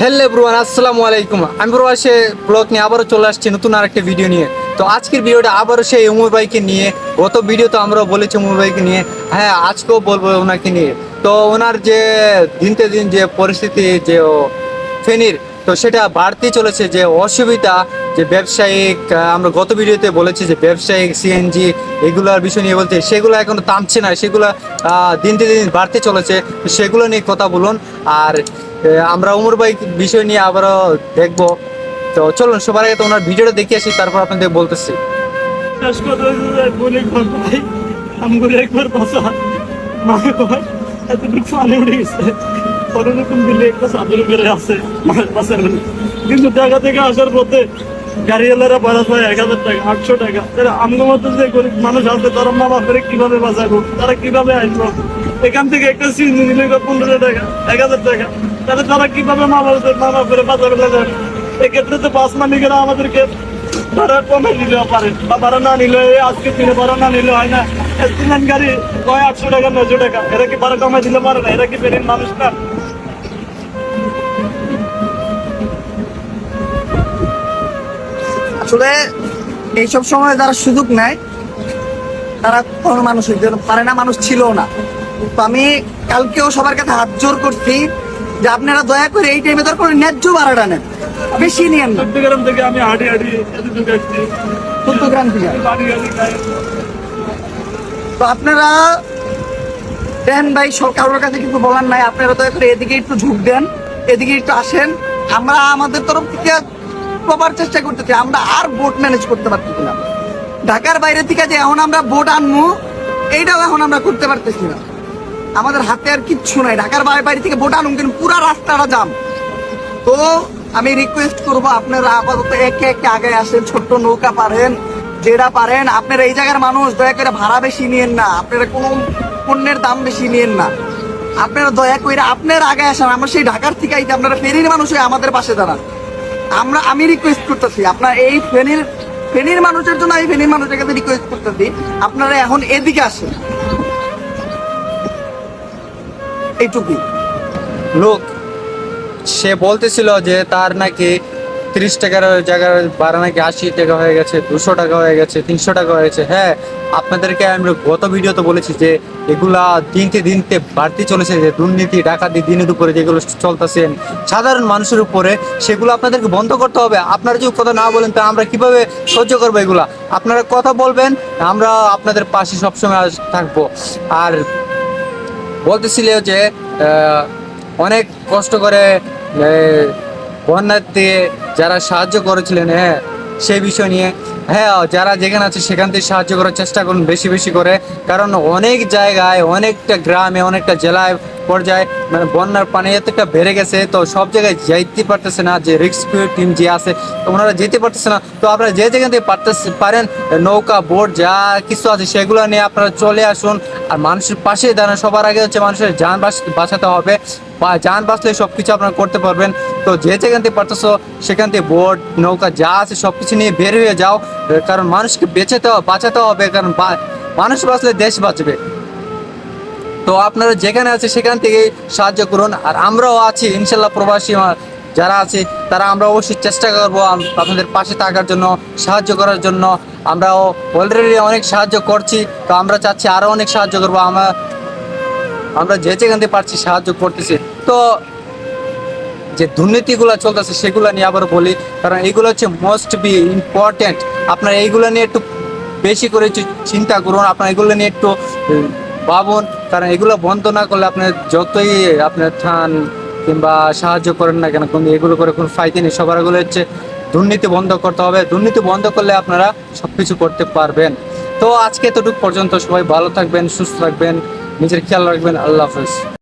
Hello ব্রুয়ান আসসালামু আলাইকুম। আমি প্রবাসে ব্লগ নিয়ে আবারও চলে আসছি নতুন আরেকটা ভিডিও নিয়ে। তো আজকের ভিডিওটা আবারও সেই উমর ভাইকে নিয়ে, গত ভিডিও তো আমরাও বলেছি উমর ভাইকে নিয়ে হ্যাঁ আজকেও বলব ওনাকে নিয়ে। তো ওনার যে দিনতে দিন যে পরিস্থিতি, যে ফেনীর, তো সেটা বাড়তে চলেছে, যে অসুবিধা, যে ব্যবসায়িক আমরা গত ভিডিওতে বলেছি যে ব্যবসায়িক সিএনজি এগুলোর বিষয় নিয়ে বলতে, সেগুলো এখনও থামছে না, সেগুলো দিনতে দিন বাড়তে চলেছে। সেগুলো নিয়ে কথা বলুন। আর আমরা উমর ভাই বিষয় নিয়ে আবারও দেখব। তো চলুন, সবার আগে তো ওনার ভিডিওটা দেখে আসি, তারপর আপনাদের বলতেছি। পাশে কিন্তু ঢাকা থেকে আসার পথে গাড়িওয়ালারা ভাড়া পায় এক হাজার টাকা, আটশো টাকা। তারা আমগো মতো যে গরিব মানুষ আছে, তারা মা বাপের কীভাবে বাঁচাবো? তারা কীভাবে আসব? এখান থেকে একটা সিএনজি নিলে পনেরো টাকা, এক হাজার টাকা। তাহলে তারা কীভাবে মা বাপের মা বাপের বাঁচাবে যাবে এক্ষেত্রে তো বাস মালিকেরা আমাদেরকে ভাড়া কমে নিলেও পারে, বা ভাড়া না নিলে আজকে দিনে ভাড়া না নিলে হয় না। এক্সিডেন্ট গাড়ি কয় আটশো টাকা নশো টাকা? এরা কি ভাড়া কমে দিলে পারে না? এরা কি বেরিয়ে মানুষ না? আসলে এইসব সময় যারা সুযোগ নেয়, তারা কোনো মানুষ হইতে পারে না, মানুষ ছিল না। তো আমি কালকেও সবার কাছে হাত জোর করছি যে আপনারা দয়া করে এই টাইমে দরকার ন্যায্য ভাড়াটা নেন। বেশি নিয়েন চট্টগ্রাম থেকে আমি হাঁটি হাঁটি এতটুকু আসছি। চট্টগ্রাম থেকে। বাড়ি গাড়ি খাই তো আপনারা দেন ভাই কারোর কাছে কিছু বলার নাই। আপনারা দয়া করে এদিকে একটু ঝুঁক দেন এদিকে একটু আসেন। আমরা আমাদের তরফ থেকে প্রপার চেষ্টা করতেছি। আমরা আর বোট ম্যানেজ করতে পারতেছি না। ঢাকার বাইরে থেকে যে এখন আমরা বোট আনব এইটাও এখন আমরা করতে পারতেছি না। আমাদের হাতে আর কিচ্ছু নাই। ঢাকার বাইরে বাইরে থেকে বোট আনুন, কিন্তু পুরা রাস্তাটা জাম। তো আমি রিকোয়েস্ট করব আপনারা আপাতত একে একে আগে আসেন, ছোট্ট নৌকা পারেন, যেটা পারেন। আপনারা এই জায়গার মানুষ, দয়া করে ভাড়া বেশি নিয়েন না। আপনারা কোনো পণ্যের দাম বেশি নিয়েন না। আপনারা দয়া করে আপনার আগে আসেন, আমরা সেই ঢাকার থেকে আইতে আপনারা ফেরির মানুষ হয়ে আমাদের পাশে দাঁড়ান। আমরা, আমি রিকোয়েস্ট করতেছি, আপনার এই ফেনীর ফেনীর মানুষের জন্য আমি ফেনীর মানুষের কাছে রিকোয়েস্ট করতেছি। আপনারা এখন এদিকে আসেন। এইটুকুই লোক, সে বলতেছিল যে তার নাকি তিরিশ টাকার জায়গার ভাড়া নাকি আশি টাকা হয়ে গেছে, দুশো টাকা হয়ে গেছে, তিনশো টাকা হয়ে গেছে। হ্যাঁ আপনাদেরকে আমি গত ভিডিওতে বলেছি যে এগুলা দিনকে দিনতে বাড়তি চলেছে, যে দুর্নীতি, ডাকাতি দিনের উপরে যেগুলো চলতেছে, সাধারণ মানুষের উপরে সেগুলো আপনাদেরকে বন্ধ করতে হবে। আপনারা যদি কথা না বলেন, তা আমরা কীভাবে সহ্য করব এগুলা? আপনারা কথা বলবেন, আমরা আপনাদের পাশে সবসময় থাকব। আর বলতেছিল যে অনেক কষ্ট করে বন্যার দিয়ে যারা সাহায্য করেছিলেন হ্যাঁ সেই বিষয় নিয়ে। হ্যাঁ যারা যেখানে আছে সেখান থেকে সাহায্য করার চেষ্টা করুন বেশি বেশি করে। কারণ অনেক জায়গায়, অনেকটা গ্রামে, অনেকটা জেলায় পর্যায়ে মানে বন্যার পানি এতটা বেড়ে গেছে, তো সব জায়গায় যাইতে পারতেছে না যে রেস্কিউ টিম যে আছে, তো ওনারা যেতে পারতেছে না। তো আপনারা যে যেখান থেকে পারতেছে পারেন, নৌকা, বোট, যা কিছু আছে সেগুলো নিয়ে আপনারা চলে আসুন। আর মানুষের পাশে দাঁড়ান, সবার আগে হচ্ছে মানুষের যান বাঁচ- বাঁচাতে হবে। বা যান বাঁচলে সব কিছু আপনারা করতে পারবেন। তো যে যেখান থেকে পারতেছো, সেখান থেকে বোট, নৌকা, যা আছে সব কিছু নিয়ে বের হয়ে যাও। কারণ মানুষকে হবে বাঁচাতে হবে। কারণ মানুষ বাঁচলে দেশ বাঁচবে। তো আপনারা যেখানে আছে সেখান থেকে সাহায্য করুন। আর আমরাও আছি, ইনশাল্লাহ প্রবাসী যারা আছে, তারা আমরা অবশ্যই চেষ্টা করব আপনাদের পাশে থাকার জন্য, সাহায্য করার জন্য। আমরাও অলরেডি অনেক সাহায্য করছি, তো আমরা চাচ্ছি আরও অনেক সাহায্য করব। আমরা আমরা যে যেখান থেকে পারছি সাহায্য করতেছি। তো যে দুর্নীতিগুলো চলতেছে, সেগুলো নিয়ে আবার বলি, কারণ এইগুলো হচ্ছে মোস্ট বি ইম্পর্টেন্ট আপনার এইগুলো নিয়ে একটু বেশি করে চিন্তা করুন, আপনার এগুলো নিয়ে একটু ভাবুন কারণ এগুলো বন্ধ না করলে আপনি যতই আপনার থান কিংবা সাহায্য করেন না কেন কিন্তু এগুলো করে কোনো ফায়দা নেই। সবার এগুলো হচ্ছে দুর্নীতি বন্ধ করতে হবে। দুর্নীতি বন্ধ করলে আপনারা সব কিছু করতে পারবেন। তো আজকে এতটুকু পর্যন্ত সবাই ভালো থাকবেন, সুস্থ থাকবেন, নিজের খেয়াল রাখবেন। আল্লাহ হাফেজ।